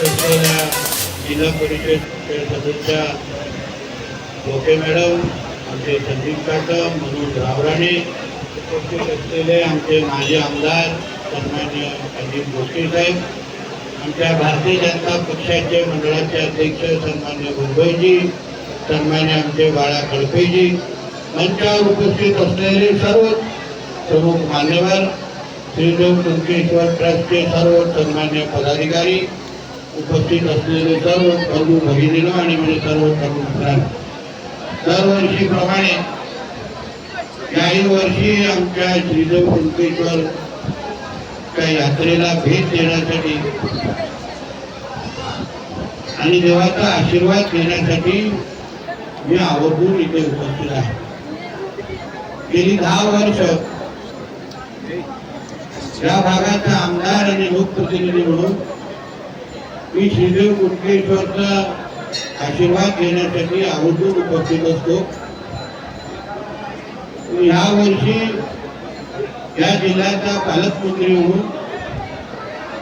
असलेल्या जिल्हा परिषद सदस्य भोके मॅडम आमचे संदीप काका मनोज रावराणे उपस्थित असलेले आमचे माजी आमदार सन्मान्य अजित भोसले साहेब आमच्या भारतीय जनता पक्षाचे मंडळाचे अध्यक्ष सन्मान्य मुंबईजी सन्मान्य आमचे बाळा खडपेजी मंचावर उपस्थित असलेले सर्व प्रमुख मान्यवर श्रीदेव कुंकेश्वर ट्रस्टचे सर्व सन्मान्य पदाधिकारी उपस्थित असलेले सर्व बंधू भगिनीला आणि म्हणजे सर्व बंधू मित्रांनो दरवर्षीप्रमाणे याही वर्षी आमच्या श्रीदेव कुंकेश्वर त्या यात्रेला भेट देण्यासाठी आणि देवाचा आशीर्वाद घेण्यासाठी मी आवर्जून इथे उपस्थित आहे. गेली दहा वर्ष या भागाचा आमदार आणि लोकप्रतिनिधी म्हणून मी श्रीदेव कुटकेश्वरचा आशीर्वाद घेण्यासाठी आवर्जून उपस्थित असतो. या वर्षी या जिल्ह्याचा पालकमंत्री म्हणून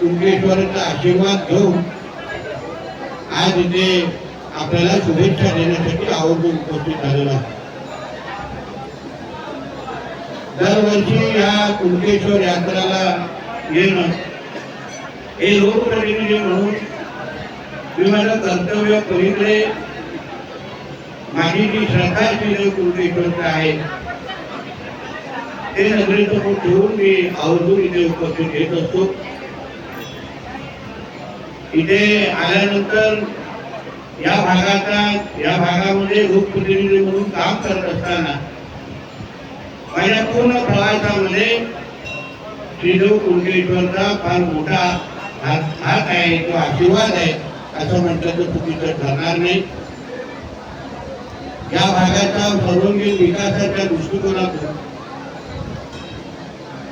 कुंकेश्वरचा आशीर्वाद घेऊन आज इथे आपल्याला शुभेच्छा देण्यासाठी आवर्जून उपस्थित झालेला आहे. दरवर्षी या कुणकेश्वर यात्राला येणं हे लोकप्रतिनिधी म्हणून मी माझं कर्तव्य पलीकडे माझी जी श्रद्धा कृती कुलकेश्वरचं आहे ते नजरेसमोर ठेवून मी आवर्जून इथे उपस्थित येत असतो. इथे आल्यानंतर या भागाचा या भागामध्ये लोकप्रतिनिधी म्हणून काम करत असताना माझ्या पूर्ण प्रवासामध्ये श्रीदेव कुंकेश्वरचा फार मोठा हात हात आहे तो आशीर्वाद आहे. असं म्हटलं तर चुकीचं ठरणार नाही. या भागाच्या सर्वांगीण विकासाच्या दृष्टिकोनातून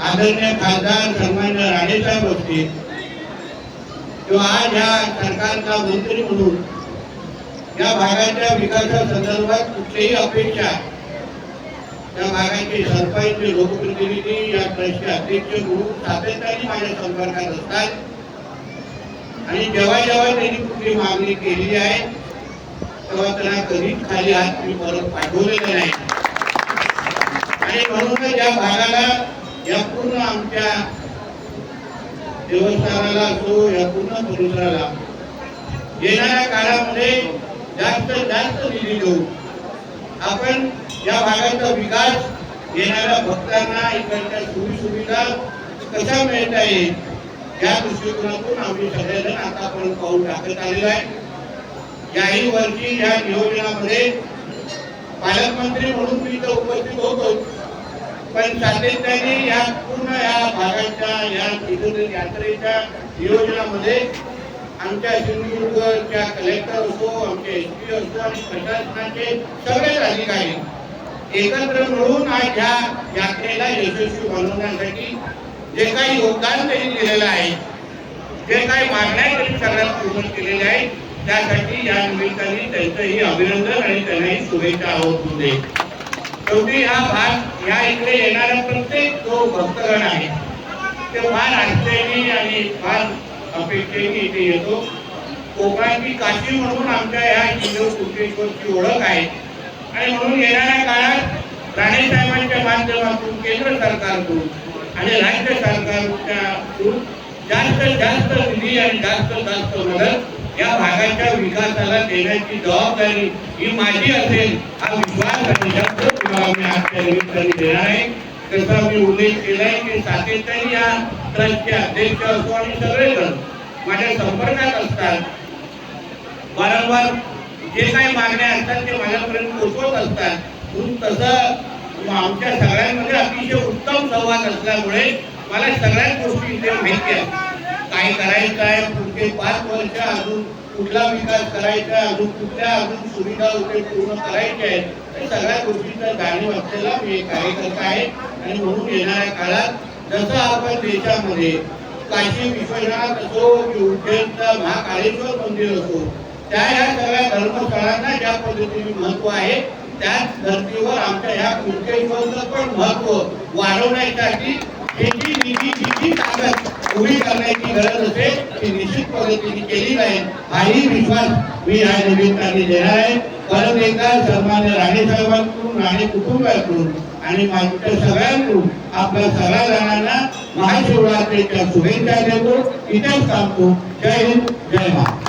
आदरणीय खासदार सन्मान्य राणेसाहेब असतील किंवा आज या सरकारचा मंत्री म्हणून या भागाच्या विकासासंदर्भात कुठलीही अपेक्षा त्या भागाचे सरपंच लोकप्रतिनिधी या ट्रस्टचे अध्यक्ष म्हणून सातत्याने माझ्या संपर्कात असतात. आणि जेव्हा जेव्हा त्यांनी कुठली मागणी केली आहे तेव्हा त्यांना कधीच खाली हात मी परत पाठवलेला नाही. आणि म्हणूनच या भागाला या पूर्ण आमच्या देवस्थानाला असो या पूर्ण परिसराला येणाऱ्या काळामध्ये जास्त जास्त निधी देऊ आपण या भागाचा विकास येणाऱ्या भक्तांना इकडच्या सुविधा सुविधा कशा मिळता येईल? या दृष्टिकोनातून आम्ही सगळेजण आतापर्यंत पाऊल टाकत आलेलो आहे. याही वर्षी या नियोजनामध्ये पालकमंत्री म्हणून मी इथं उपस्थित होतो. पण सातत्याने या पूर्ण या भागाच्या या तिथून यात्रेच्या नियोजनामध्ये आमच्या सिंधुदुर्गच्या कलेक्टर असो आमचे एस पी असो आणि प्रशासनाचे सगळेच अधिकारी एकत्र मिळून आज ह्या यात्रेला यशस्वी बनवण्यासाठी जे काही योगदान त्यांनी दिलेलं आहे जे काही मागण्या त्यांनी सगळ्यात पूर्ण केलेल्या आहेत त्यासाठी या निमित्ताने त्यांचंही अभिनंदन आणि त्यांनाही शुभेच्छा आहोत दे शेवटी हा भाग या इकडे येणारा प्रत्येक जो भक्तगण आहे ते फार आस्थेने आणि फार अपेक्षेने इथे येतो. कोकणाची काशी म्हणून आमच्या या जिल्ह्यात कुटेश्वरची ओळख आहे. आणि म्हणून येणाऱ्या काळात राणे साहेबांच्या माध्यमातून केंद्र सरकारकडून आणि राज्य सरकारच्या जास्त जास्त निधी आणि जास्त जास्त मदत या भागाच्या विकासाला देण्याची जबाबदारी ही माझी असेल हा विश्वास आणि शब्द तुम्हाला मी आजच्या निमित्ताने देणार आहे. तसा मी उल्लेख केलाय की सातत्याने या ट्रस्टचे अध्यक्ष असो आणि सगळेजण माझ्या संपर्कात असतात. वारंवार जे काही मागण्या असतात ते माझ्यापर्यंत पोचवत असतात. म्हणून तसं आमच्या सगळ्यांमध्ये अतिशय उत्तम संवाद असल्यामुळे मला सगळ्याच गोष्टी इथे माहिती आहेत. काय करायचं आहे पुढचे पाच वर्ष अजून कुठला विकास करायचा आहे अजून कुठल्या अजून सुविधा होते पूर्ण करायच्या आहेत हे सगळ्या गोष्टींचा जाणीव असलेला मी कार्यकर्ता आहे आणि म्हणून येणाऱ्या काळात जसं आपण देशामध्ये काशी विश्वनाथ असो की उज्जैनचं महाकाळेश्वर मंदिर असो त्या ह्या सगळ्या धर्मस्थळांना ज्या पद्धतीने महत्त्व आहे त्याच धर्तीवर आमच्या ह्या कुंकेश्वरचं पण महत्त्व वाढवण्यासाठी त्याची निधी जितकी ताकद उभी करण्याची गरज असेल ती निश्चित पद्धतीने केली नाही हाही विश्वास मी या निमित्ताने देणार आहे. परत एकदा सन्मान्य राणे साहेबांकडून राणे कुटुंबाकडून आणि माझ्या सगळ्यांकडून आपल्या सगळ्या जणांना महाशिवरात्रीच्या शुभेच्छा देतो. इथेच सांगतो जय हिंद जय महाराज